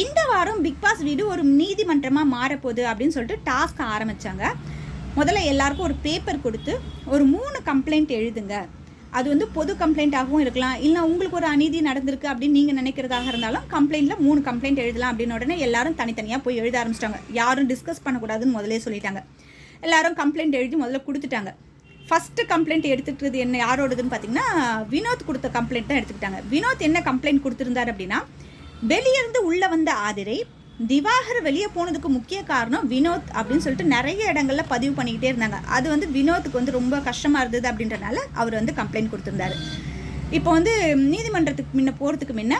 இந்த வாரம் big pass வீடு ஒரு நீதிமன்றமாக மாறப்போகுது அப்படின்னு சொல்லிட்டு டாஸ்க் ஆரம்பித்தாங்க முதல்ல எல்லாருக்கும் ஒரு பேப்பர் கொடுத்து ஒரு மூணு கம்ப்ளைண்ட் எழுதுங்க. அது வந்து பொது கம்ப்ளைண்ட்டாகவும் இருக்கலாம். இல்லை உங்களுக்கு ஒரு அநீதி நடந்திருக்கு அப்படின்னு நீங்கள் நினைக்கிறதாக இருந்தாலும் கம்ப்ளைண்ட்டில் மூணு கம்ப்ளைண்ட் எழுதலாம் அப்படின்னு உடனே எல்லாரும் தனித்தனியாக போய் எழுத ஆரம்பிச்சிட்டாங்க. யாரும் டிஸ்கஸ் பண்ணக்கூடாதுன்னு முதலே சொல்லிட்டாங்க. எல்லாரும் கம்ப்ளைண்ட் எழுதி முதல்ல கொடுத்துட்டாங்க. ஃபஸ்ட்டு கம்ப்ளைண்ட் எடுத்துக்கிட்டது என்ன யாரோடதுன்னு பார்த்தீங்கன்னா வினோத் கொடுத்த கம்ப்ளைண்ட் தான் எடுத்துக்கிட்டாங்க. வினோத் என்ன கம்ப்ளைண்ட் கொடுத்துருந்தார் அப்படின்னா வெளியிருந்து உள்ளே வந்த ஆதிரை திவாகர் வெளியே போனதுக்கு முக்கிய காரணம் வினோத் அப்படின்னு சொல்லிட்டு நிறைய இடங்கள்ல பதிவு பண்ணிக்கிட்டே இருந்தாங்க. அது வந்து வினோத்துக்கு வந்து ரொம்ப கஷ்டமாக இருந்தது அப்படின்றனால அவர் வந்து கம்ப்ளைண்ட் கொடுத்துருந்தாரு. இப்போ வந்து நீதிமன்றத்துக்கு முன்ன போகிறதுக்கு முன்ன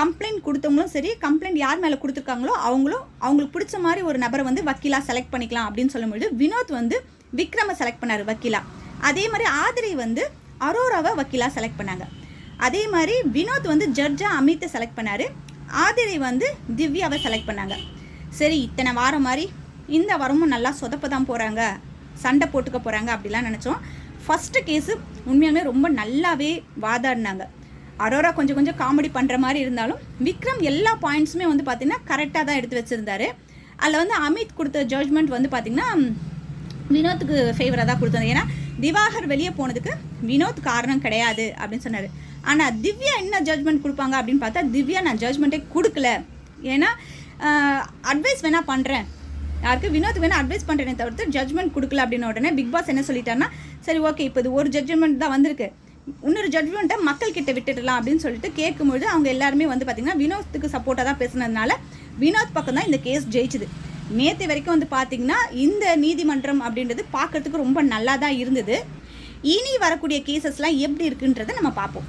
கம்ப்ளைண்ட் கொடுத்தவங்களும் சரி கம்ப்ளைண்ட் யார் மேலே கொடுத்துருக்காங்களோ அவங்களும் அவங்களுக்கு பிடிச்ச மாதிரி ஒரு நபரை வந்து வக்கீலாக செலக்ட் பண்ணிக்கலாம் அப்படின்னு சொல்லும்பொழுது வினோத் வந்து விக்ரமை செலக்ட் பண்ணார் வக்கீலா. அதே மாதிரி ஆதிரை வந்து அரோராவை வக்கீலாக செலக்ட் பண்ணாங்க. அதே மாதிரி வினோத் வந்து ஜட்ஜாக அமித்தை செலக்ட் பண்ணார். ஆதிரை வந்து திவ்யாவை செலக்ட் பண்ணாங்க. சரி இத்தனை வாரம் மாதிரி இந்த வாரமும் நல்லா சொதப்ப தான் போகிறாங்க சண்டை போட்டுக்க போகிறாங்க அப்படிலாம் நினச்சோம். ஃபஸ்ட்டு கேஸு உண்மையாலுமே ரொம்ப நல்லாவே வாதாடினாங்க. அரோரா கொஞ்சம் கொஞ்சம் காமெடி பண்ணுற மாதிரி இருந்தாலும் விக்ரம் எல்லா பாயிண்ட்ஸுமே வந்து பார்த்திங்கன்னா கரெக்டாக தான் எடுத்து வச்சுருந்தாரு. அதில் வந்து அமித் கொடுத்த ஜட்ஜ்மெண்ட் வந்து பார்த்திங்கன்னா வினோத்துக்கு ஃபேவராக தான் கொடுத்தாங்க ஏன்னா திவாகர் வெளியே போனதுக்கு வினோத் காரணம் கிடையாது அப்படின்னு சொன்னார். ஆனால் திவ்யா என்ன ஜட்ஜ்மெண்ட் கொடுப்பாங்க அப்படின்னு பார்த்தா திவ்யா நான் ஜட்ஜ்மெண்ட்டே கொடுக்கல. ஏன்னா அட்வைஸ் வேணால் பண்ணுறேன் யாருக்கு? வினோத் வேணால் அட்வைஸ் பண்ணுறேனே தவிர்த்து ஜட்ஜ்மெண்ட் கொடுக்கல அப்படின்னு உடனே பிக் பாஸ் என்ன சொல்லிட்டாருன்னா சரி ஓகே இப்போ இது ஒரு ஜட்ஜ்மெண்ட் தான் வந்திருக்கு. இன்னொரு ஜட்ஜ்மெண்ட்டை மக்கள் கிட்ட விட்டுடலாம் அப்படின்னு சொல்லிட்டு கேட்கும்பொழுது அவங்க எல்லாருமே வந்து பார்த்திங்கன்னா வினோத்துக்கு சப்போர்ட்டாக தான் பேசுனதுனால வினோத் பக்கம் தான் இந்த கேஸ் ஜெயிச்சுது. நேற்று வரைக்கும் வந்து பார்த்திங்கன்னா இந்த நீதிமன்றம் அப்படின்றது பார்க்கறதுக்கு ரொம்ப நல்லா தான் இருந்தது. இனி வரக்கூடிய கேசஸ்லாம் எப்படி இருக்குன்றதை நம்ம பார்ப்போம்.